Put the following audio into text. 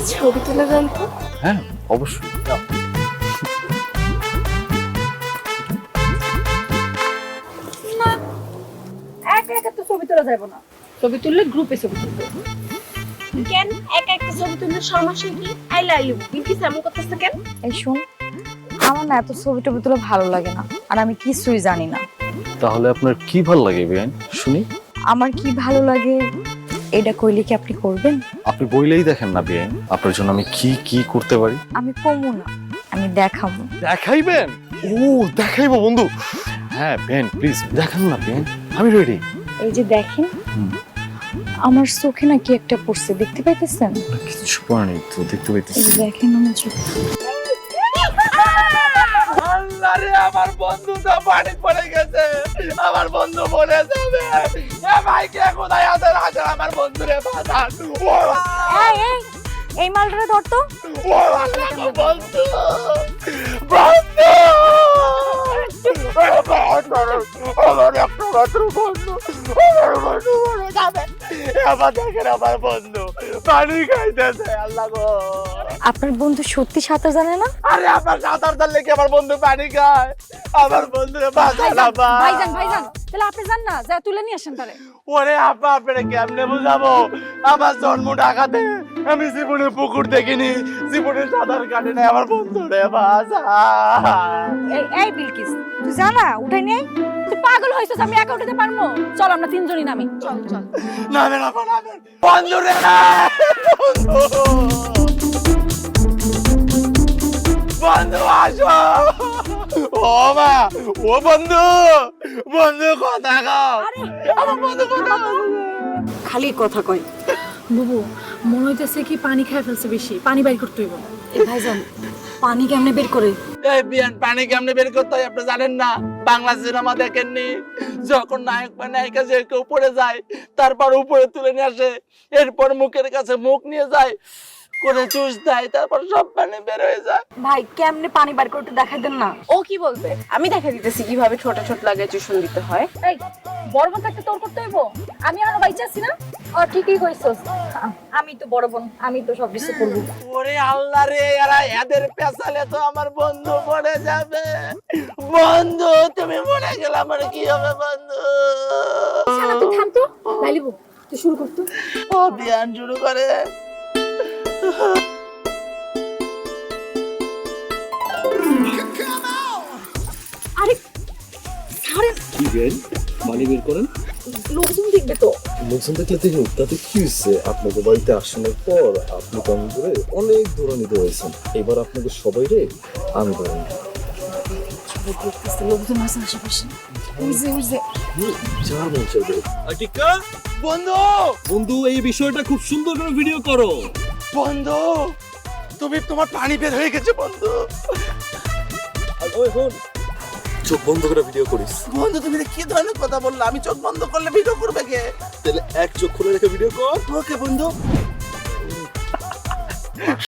একটা ছবি তুলে দেন তো। হ্যাঁ অবশ্যই। না একা একা তো ছবি তোলা যাবে না। ছবি তুললে গ্রুপে ছবি তুলবে কেন? একা একটা ছবি তুললে সমস্যা কি আই লাভ ইউ বিলকিস এমন করতেছে কেন? এই শোন আমার না এত ছবি টবি তুলে ভালো লাগে না আর আমি কিছুই জানি না। তাহলে আপনার কি ভালো লাগে বিয়ান? শুনি। আমার কি ভালো লাগে? এটা কইলে কি আপনি করবেন? আপনি বইলেই দেখেন না বিয়ান আপনার জন্য আমি কি কি করতে পারি? আমি কমু না আমি দেখাবো। দেখাইবেন? ও দেখাইবো বন্ধু। হ্যাঁ বেন প্লিজ দেখান না বেন। আমি রেডি এই যে দেখেন আমার চোখে না কি একটা পড়ছে দেখতে পাইতেছেন? কিছু পড়া নেই তো দেখতে পাইতেছি। দেখেন আমার চোখ। আমার বন্ধু তো পানি পড়ে গেছে। আমার বন্ধু মরে যাবে। এ ভাই কে কোথায় আছে? আমার বন্ধু রে বাঁচান এই এই এই মালটারে ধরতো বন্ধু। বন্ধু! আমার বন্ধু। বন্ধু বন্ধু। পানি খাইতেছে আল্লাহ গো। আপনার বন্ধু সত্যি সাঁতার জানে না? আরে আমার সাঁতার তার লেগে আমার বন্ধু পানি খায়? আমার বন্ধুরে আবার ভাইজান ভাইজান। তাহলে আপনি যান না যা তুলে নিয়ে আসেন তারে ওরে আপা আপনারা কেমনে বুঝাবো? আমার জন্ম ঢাকাতে আমি জীবনে পুকুর দেখিনি জীবনে সাঁতার কাটে নাই আমার বন্ধুরে বাঁচা এই এই বিলকিস তুই জানা উঠাই নেই তুই পাগল হইছিস আমি একা উঠাতে পারব? চল আমরা তিনজনই নামি। চল চল। নামেন আপা নামেন। বন্ধুরে বন্ধু আসো। ও মা ও বন্ধু বন্ধু কথা গাও আমার বন্ধু কথা খালি কথা কই বুবু মনে হইতেছে কি পানি খাই ফেলছে বেশি পানি বাইর করতে হইব। এই ভাইজান পানি কেমনে বের করে? এই বিয়ান পানি কেমনে বের করতে হয় আপনি জানেন না? বাংলা সিনেমা দেখেননি? যখন নায়ক বা নায়িকা যে কেউ পড়ে যায় তারপর উপরে তুলে নিয়ে আসে এরপর মুখের কাছে মুখ নিয়ে যায় করে চুষ দেয় তারপর সব পানি বের হয়ে যায়। ভাই কেমনে পানি বের করতে দেখাই দেন না? ও কি বলবে? আমি দেখা দিতেছি কীভাবে ছোট ছোট লাগে চুষণ দিতে হয়। এই বড় বোন থাকতে তোর করতে হইব? আমি আর বাইচা আছি না? ও ঠিকই কইছস। আমি তো বড় বোন আমি তো সব কিছু করব। ওরে আল্লাহ রে এরা এদের পেছালে তো আমার বন্ধু মরে যাবে। বন্ধু তুমি মরে গেলে আমার কি হবে বন্ধু? শালা তুই থাম তো লাইলিবু তুই শুরু কর তো। ও বিয়ান শুরু করে। কি বের পানি বের করেন? লোকজন দেখবে তো। লোকজন দেখলে দেখুন তাতে কি হয়েছে? আপনাদের বাড়িতে আসানোর পর আপনি কম করে অনেক দৌড়ানিতে হয়েছেন। এবার আপনাদের সবাই রে আমি ধরে নিব। লোকজন আছে আশেপাশে। ওই যে যার মন চাইবে। আটিকা? বন্ধু! বন্ধু এই বিষয়টা খুব সুন্দর করে ভিডিও করো। বন্ধু! তুমি তোমার পানি বের হয়ে গেছে বন্ধু! আর ওই হন চোখ বন্ধ করে ভিডিও করিস। বন্ধু তুমি কি ধরনের কথা বললে? আমি চোখ বন্ধ করলে ভিডিও করবে কে? তাহলে এক চোখ খুলে রেখে ভিডিও কর। ওকে বন্ধু।